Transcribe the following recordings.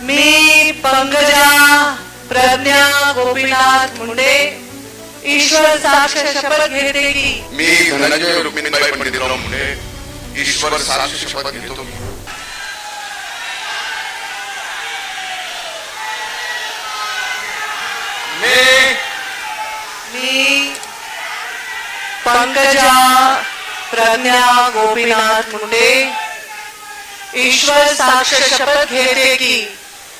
मी पंकजा प्रज्ञा गोपीनाथ मुंडे. ईश्वर साक्ष शपथ घेते की. मी धनंजय रुक्मिणीबाई पंडितराव मुंडे. ईश्वर साक्ष शपथ घेतो मी मी पंकजा प्रज्ञा गोपीनाथ मुंडे. ईश्वर साक्ष शपथ घेते की.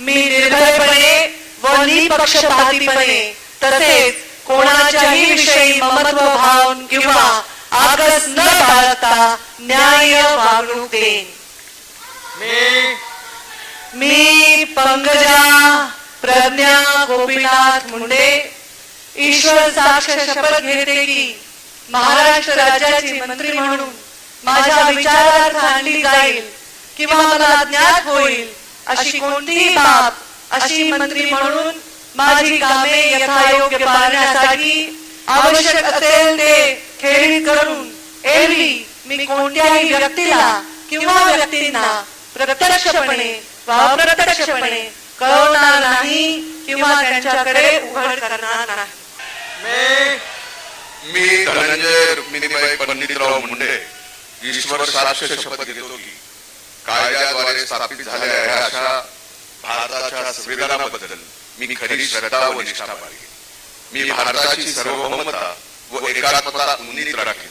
मी निर्भयपणे व निपक्षपातीपणे तसेच कोणाच्याही विषयी ममत्व भाव किंवा आकस न बाळगता न्याय वागणूक देईन. मी मी पंकजा प्रज्ञा गोपीनाथ मुंडे ईश्वर साक्ष शपथ घेते की महाराष्ट्र राज्याची मंत्री म्हणून माझ्या विचारार्थ आणली जाईल किंवा मला ज्ञात होईल अशी कोणतीही बाब अशी मंत्री म्हणून माझी कामे यथायोग्य पाहण्यासाठी आवश्यक असेल ते खेळी करून एरवी मी कोणत्याही व्यक्तीला किंवा व्यक्तींना प्रत्यक्षपणे वा अप्रत्यक्षपणे कळवणार नाही किंवा त्यांच्याकडे उघड करणार नाही. मी धनंजय रुक्मिणीबाई पंडितराव मुंडे ईश्वर साक्ष शपथ घेतो की. कायद्याद्वारे स्थापित झालेल्या आहे अशा भारताच्या संविधानाबद्दल मी खरी श्रद्धा व निष्ठा बाळगेन. मी भारताची सार्वभौमता व एकात्मता उन्नीत राखेन.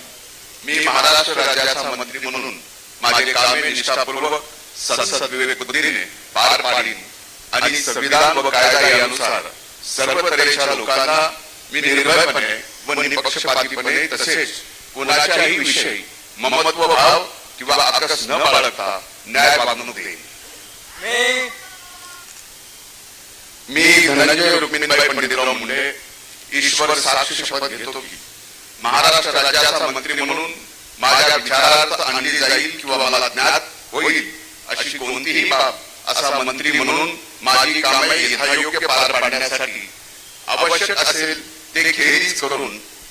मी महाराष्ट्र राज्याचा मंत्री म्हणून माझे कामे निष्ठापूर्वक संसद विवेक बुद्धीने पार पाडीन आणि संविधान व कायदा यानुसार सर्व तऱ्हेच्या लोकांना मी निर्भयपणे व निपक्षपातीपणे तसेच कोणाच्याही विषयी ममत्व भाव किंवा आकस न बाळगता न्याय वागणूक देईन. मी धनंजय रुक्मिणीबाई पंडितराव मुंडे ईश्वर साक्ष शपथ घेतो की महाराष्ट्र राज्याचा मंत्री म्हणून माझ्या विचारार्थ आणली जाईल किंवा मला ज्ञात होईल अशी कोणतीही बाब असा मंत्री म्हणून माझी कामे यथायोग्य पार पाडण्यासाठी आवश्यक असेल ते खेरीज करून